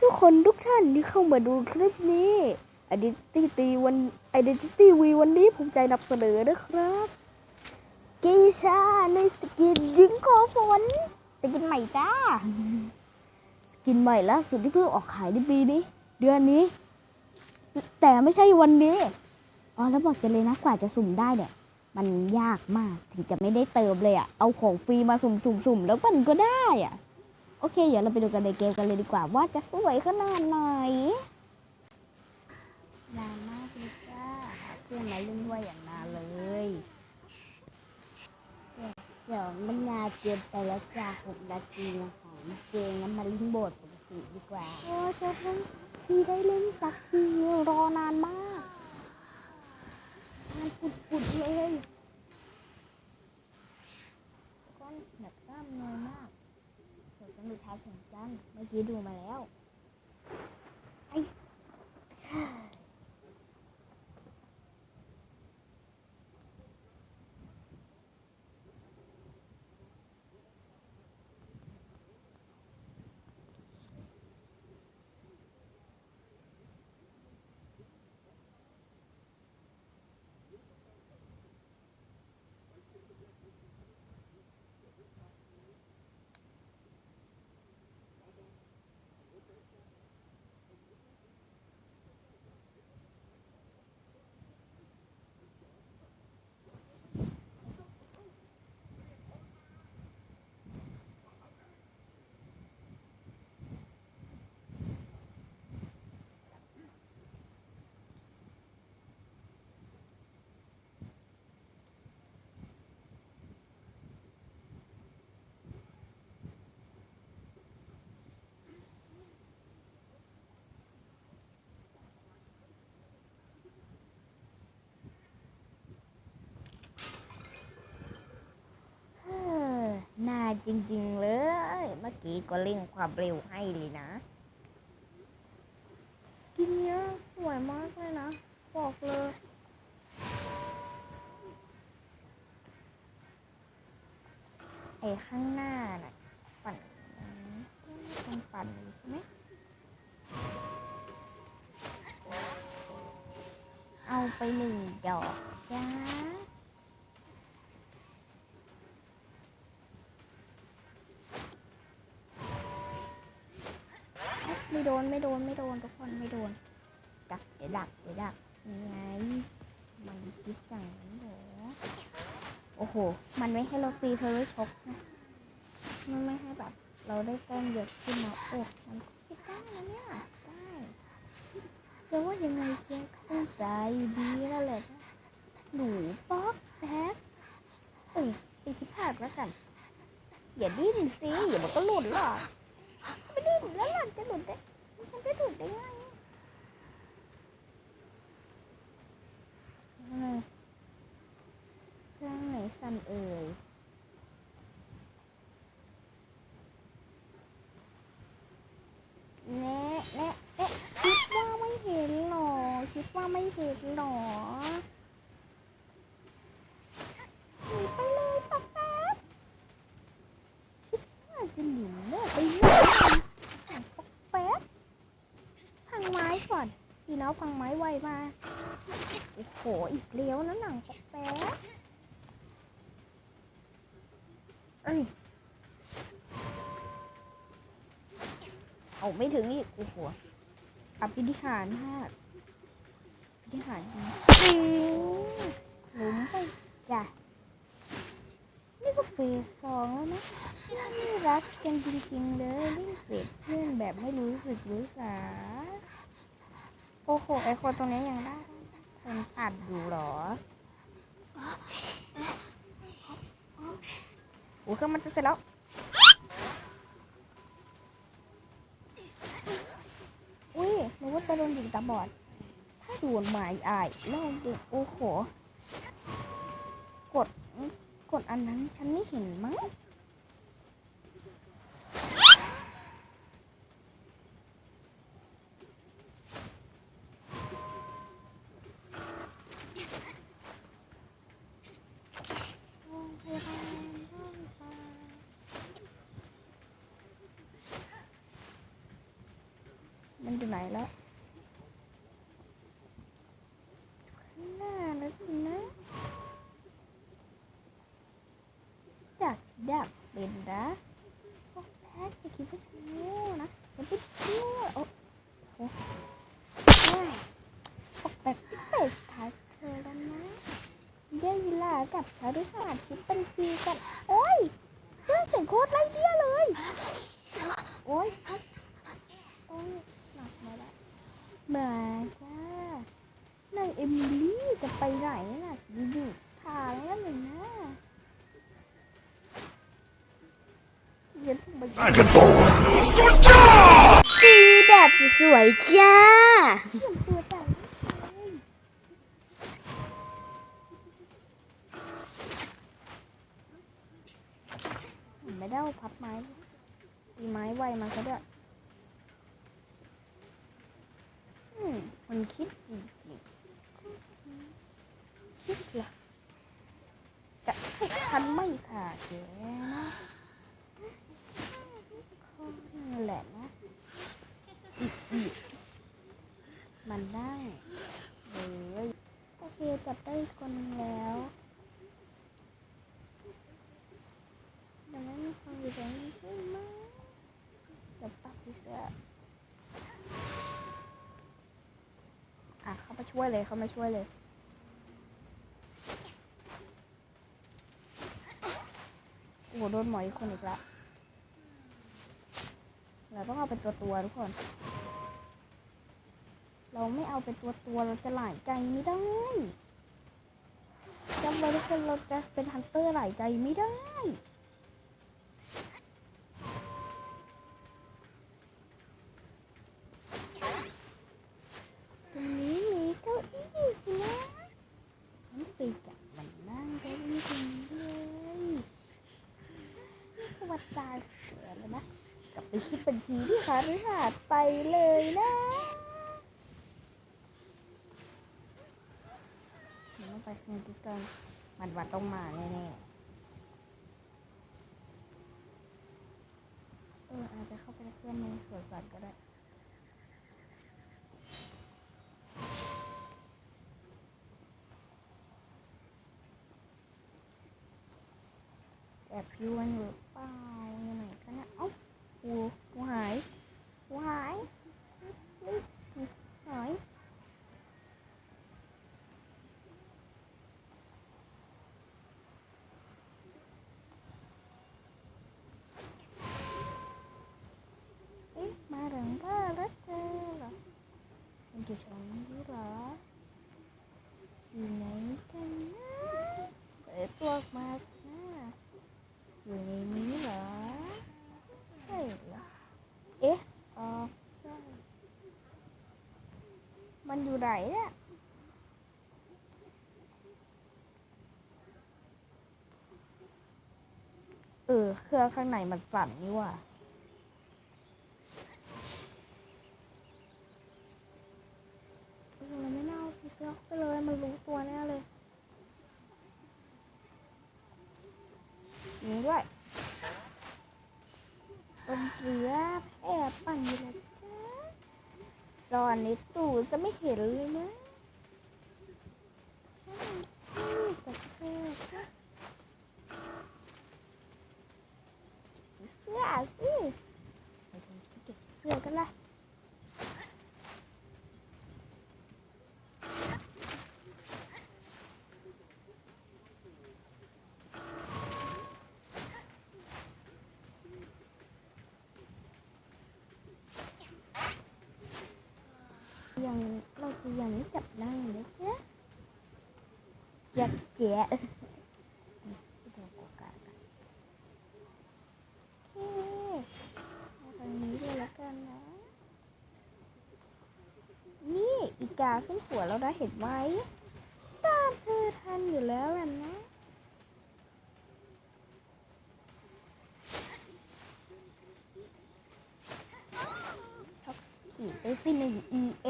ทุกคนทุกท่านที่เข้ามาดูคลิปนี้ Identity วัน Identity V วันนี้ผมใจนำเสนอนะครับกีชาในสกินยิงขอฝนสกินใหม่จ้า สกินใหม่ล่าสุดที่เพิ่งออกขายในปีนี้ เดือนนี้ แต่ไม่ใช่วันนี้อ๋อแล้วบอกกันเลยนะกว่าจะสุ่มได้เนี่ย มันยากมากถึงจะไม่ได้เติมเลยอะ่ะเอาของฟรีมาสุ่มสุ่มสุ่มแล้วมันก็ได้อะ่ะ อเคเดี๋ยวเราไปดูกันในเกมกันเลยดีกว่า ว่าจะสวยขนาดไหนนานมากเลยจ้าเพื่อนมาเล่นด้วยอย่างนานเลยเดี๋ยวมันนานเกินไปแล้วจ้าหกนาทีนะคะเกมงั้นมาเล่นโบสถ์ปกติดีกว่าโอ้จะเพิ่งที่ได้เล่นสักทีรอนานมากมันปุดๆเลยก้อนแบบกล้ามเนื้อมาก ส่ วนสมุดท้ายของจันเมื่อกี้ดูมาแล้ว เออาจริง ๆ เลย เมื่อกี้ก็เร่งความเร็วให้เลยนะ สกินเนี้ยสวยมากเลยนะ บอกเลยไอ้ข้างหน้าน่ะปั่นมันปั่นใช่ไหมเอาไปหนึ่งดอกจ้า โดนไม่โดนไม่โดนทุกคนไม่โดน ดักเดี๋ยวดักเดี๋ยวดักยังไงมันคิดอย่างนั้นเหรอโอ้โห มันไม่ให้เราฟรีเธอร์ชกนะมันไม่ให้แบบเราได้แต้มเยอะขึ้นมาโอ้มันคิดได้นะเนี่ยได้แต่ว่ายังไงเจ๊เข้าใจดีแล้วแหละนะหนูป๊อกแป๊กเอ้ยตีที่พลาดแล้วกัน อย่าดิ้นสิอย่ามันก็หลุดหรอกไม่ดิ้นแล้วหลังจะหลุดได้ ฉันจะดูดได้ไงอะไรเครื่องไหนสั่นเอ่ยแน่แน่เอ๊ะคิดว่าไม่เห็นหรอ คิดว่าไม่เห็นหรอหนีไปเลยป๊าแป๊บคิดว่าจะหนีแม่ไปเลยป๊าแป๊บพังไม้ ก่นดีแล้วพังไม้ไวมา โอ้โห อีกเลี้ยวนะหนังป๊าแป๊บเอ้ย เอาไม่ถึงอีก โอ้โหอภินิหารมากอภินิหารจริงหลุมไปจ้ะ นี่ก็เฟสสองแล้วนะนี่รักกันจริงๆเลยเล่นเฟสเพื่อนแบบไม่รู้สึกรู้สา โอ้โห ไอคนตรงนี้ยังได้ คนตัดอยู่เหรอโอ้เครื่องมันจะเสร็จแล้ว อุ้ยนึกว่าจะโดนยิงตาบอด ถ้าโดนหมายอายแล้วดูโอ้โห กด กดอันนั้นฉันไม่เห็นมั้ง นอยู่ไหนแล้วข้างหน้าแล้วสินะดักดักเป็นนะพวกแพทจะคิดว่าฉันโง่นะฉันไปชั่วโอ้โหไม่พวกแบบที่เปิดสถานเธอแล้วนะได้เวลากับพฤหัสาคิดบัญชีกัน โอ้ยเพื่อนเสียงโคตรไร้เดียเลย โอ้ยพัดโอ้ยหนักมาแล้ว มาจ้านายเอมิลี่จะไปไหนน่ะอยู่ทางแล้วหนึ่งนะเดี๋ยวผมไปตีแบบสวยๆจ้า เตรียมตัวแต่งเลยผมไม่ได้เอาพับไม้ตีไม้ไวมาซะด้วยอืมมันคิดจริงๆคิดเหรอจะให้ฉันไม่ขาดแกนะนั่นแหละนะ มันได้เลยโอเค จับได้คนนึงแล้วยังไม่มีคนอยู่ตรงนี้ใช่ไหมจับปักที่เสื้ออะเขามาช่วยเลยเขามาช่วยเลยโอ้โหโดนหมออีกคนอีกละเราต้องเอาเป็นตัวตัวทุกคน เราไม่เอาเป็นตัวตัวเราจะหลายใจไม่ได้ จำไว้ทุกคนเราจะเป็นฮันเตอร์หลายใจไม่ได้ตรงนี้นี่ก็อีกนะมันไปจับมันนั่งเก้าอี้ตรงนี้เลยนี่คือวัดใจเสือแล้วนะกลับไปคิดบัญชีที่คาริหาดไปเลยนะ เดี๋ยวต้องไปคืนที่กันมันวันต้องมาแน่ๆเอออาจจะเข้าไปเพื่อนในสวนสัตว์ก็ได้แอบยวนอยู่เปล่าอยู่ไหนกันเนี่ยเอ้า กูกูหายกูหายนี่หายเอ๊ะมาถึงก็รักเธอเหรอมันอยู่ตรงนี้เหรออยู่ไหนกันนะเปิดตัวออกมานะอยู่ในนี้เหรอ ใช่เหรอ เอ๊ะอ๋อใช่มัน อยู่ไหนเนี่ยเออ เครื่องข้างในมันสั่นนี่ว่าเออมันไม่น่าเอาพีเสื้อไปเลย มันรู้ตัวแน่เลยนี่ด้วย ต้มเกลือแอบปั่นอยู่นะจ๊ะตอนในตู้ จะไม่เห็นเลยนะใช่ที่จะเสื้อจ้ะเสื้อสิไปดูที่เก็บเสื้อกันละ ยังเราจะยังไม่จับนั่งนะจ๊ะจับแจ๊ะไปดูโอกาสโอเคเอาทางนี้ด้วยแล้วกันนะ นี่อีกาขึ้นหัวแล้วนะเห็นไหมตามเธอทันอยู่แล้วล่ะนะท็อกซี่ไปสิหนึ่ง EA เอ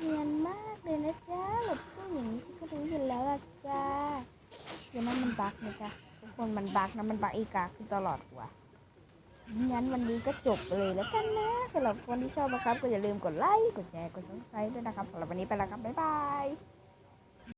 นียนมากเลยนะจ๊ะหลบตู้อย่างนี้ฉันก็รู้อยู่แล้วล่ะจ้าเดี๋ยวนั้นมันบักนะจ๊ะทุก คนมันบักนะมันบักอีกาคือตลอดหัวงั้นวันนี้ก็จบเลยแล้วกันนะสำหรับคนที่ชอบนะครับ ก็อย่าลืมกดไลค์กดแชร์กดซับสไครต์ด้วยนะครับสำหรับวันนี้ไปแล้วครับบ๊ายบาย